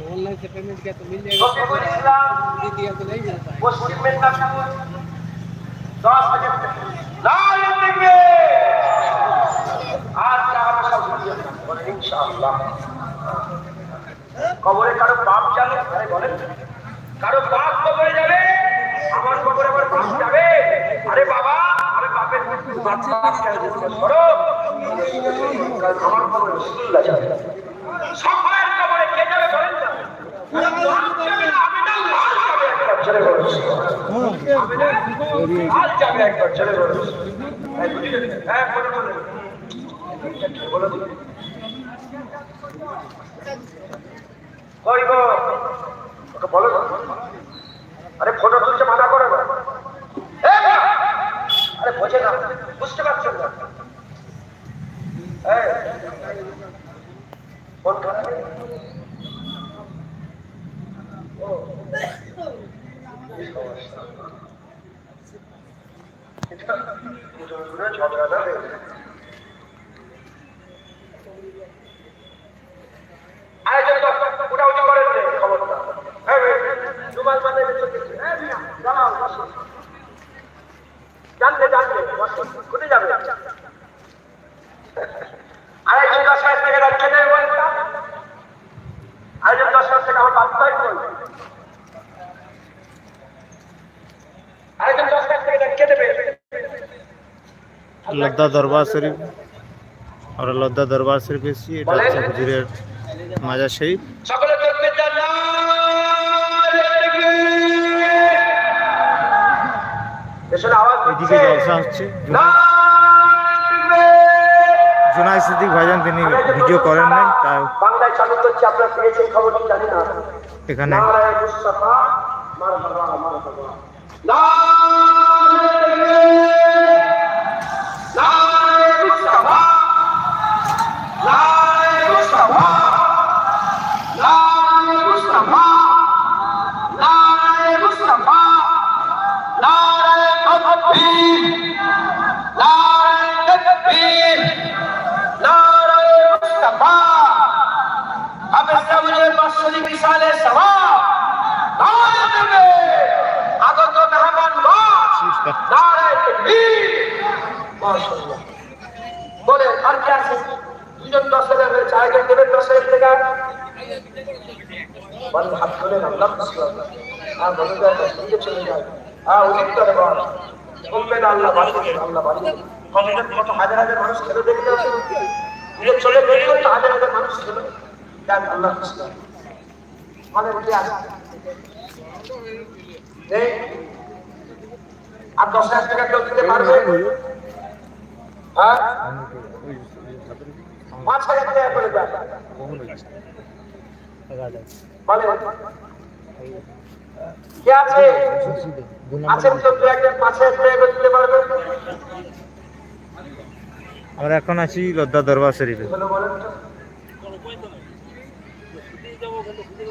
तो दिखाए अगर ऑनलाइन से पेमेंट किया तो मिल जाएगा রফিকুল ইসলাম नहीं दिया तो नहीं मिलता है পশ্চিম মেদিনীপুর দশ হাজার টাকা না দেখবে আর টাকা পয়সা ঘুরিয়ে দেন। বলে ইনশাআল্লাহ কবরে কারো বাপ যাবে আরে বলেন কারো বাপ কবরে যাবে আমার কবরে আমার বাপ যাবে আরে বাবা আরে বাপের বাচ্চা ধরো আমার কবরে রসুল্লাহ যাবে সকলের বলে আরে ফটো তুলছে মাথা করে! আরে বোঝে না বুঝতে পারছ না দুজনে। জানলে, জানলে, কোথায় যাবে? আরেকজন দশ হাজার টাকা বলটা। আরেকজন দশ হাজার টাকা আমার বাপ ভাই বল। আরেকজন দশ হাজার টাকা রাখতে দেবে। লদ্দা দরবার শরীফ। আমরা লদ্দা দরবার শরীফ এসেছি এটা হচ্ছে হুজুরের মাজার শরীফ। এদিকে জলসা হচ্ছে। জোনাই সিদ্দিক ভাইজান তিনি ভিডিও করেন নাই তাই জানি না। আগত মেহমান নারায়ণ আর কি আছে? দুজন দশ হাজার হয়েছে আরেকজন দেবেন দশ হাজার টাকা। আর বলে চলে যায়। হ্যাঁ অধিক বল কমবেন আল্লাহ বাড়ি আল্লাহ বাড়ি কমবেন কত হাজার হাজার মানুষ খেলে দেখতে আসে। চলে হাজার হাজার মানুষ খেলে যান আল্লাহ আমাদের উঠে আসে আর দশ হাজার টাকা কেউ দিতে পারবে? হ্যাঁ? পাঁচ হাজার টাকা করে বলে কে আছে? আছেন তো দু একজন পাঁচ হাজার টাকা করে দিতে পারবে? আমরা এখন আছি লদ্দা দরবার শরীফে হলো বলেন তো হ্যাঁ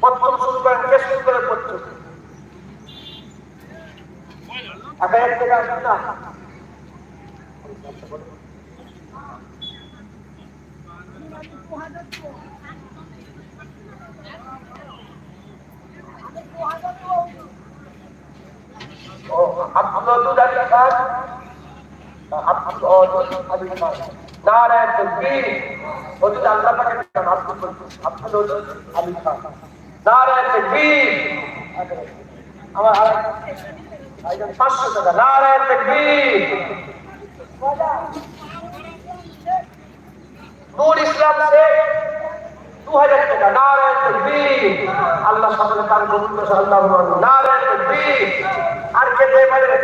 প্রথম শুরু করেন কে শুরু করে প্রথম এক হাজার টাকা আসবে না দুধ আলী খান। আপনি আলী খান। নারায়ণ তকবীর আমার আর পাঁচশো টাকা। নারায়ণ তাকবীর নূর ইসলাম শেখ, দু হাজার টাকা। নারায়ণ তাকবীর আল্লাহ সকলে তার করে আল্লাহ নারায়ণ তাকবীর আর দেয় পারে?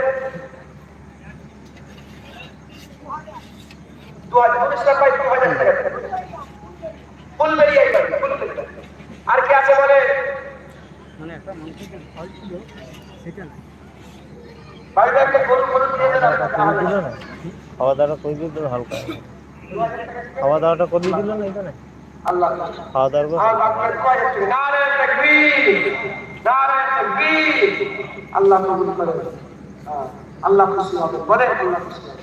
দু হাজার নূর ইসলাম ভাই, দু হাজার টাকা। একবার ফুলবেরি আর কে আছে বলে? মানে একটা মানুষের ফল ছিল সেটা না? খাওয়া দাওয়াটা করে দিল হালকা। খাওয়া দাওয়াটা করে দিল না এখানে? আল্লাহ। খাওয়া দাওয়ার আল্লাহ কবুল করে। হ্যাঁ, আল্লাহ খুশি হবে। বলে আল্লাহ খুশি হবে।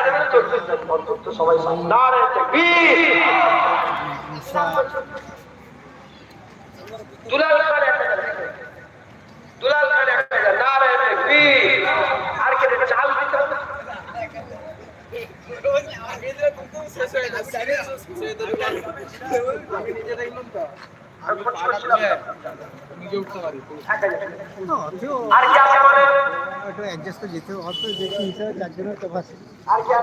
টাকা দেবে না তকবীর দেবে অন্তত তো সবাই সামনে দুলাল খান একটা দুলাল খান একটা নারায়ণ আর কে চাল দিতে হবে। এক। আর কি আছে বলেন একটু অ্যাডজাস্ট করে যেতে চারজনের তো বাস আর কি আছে?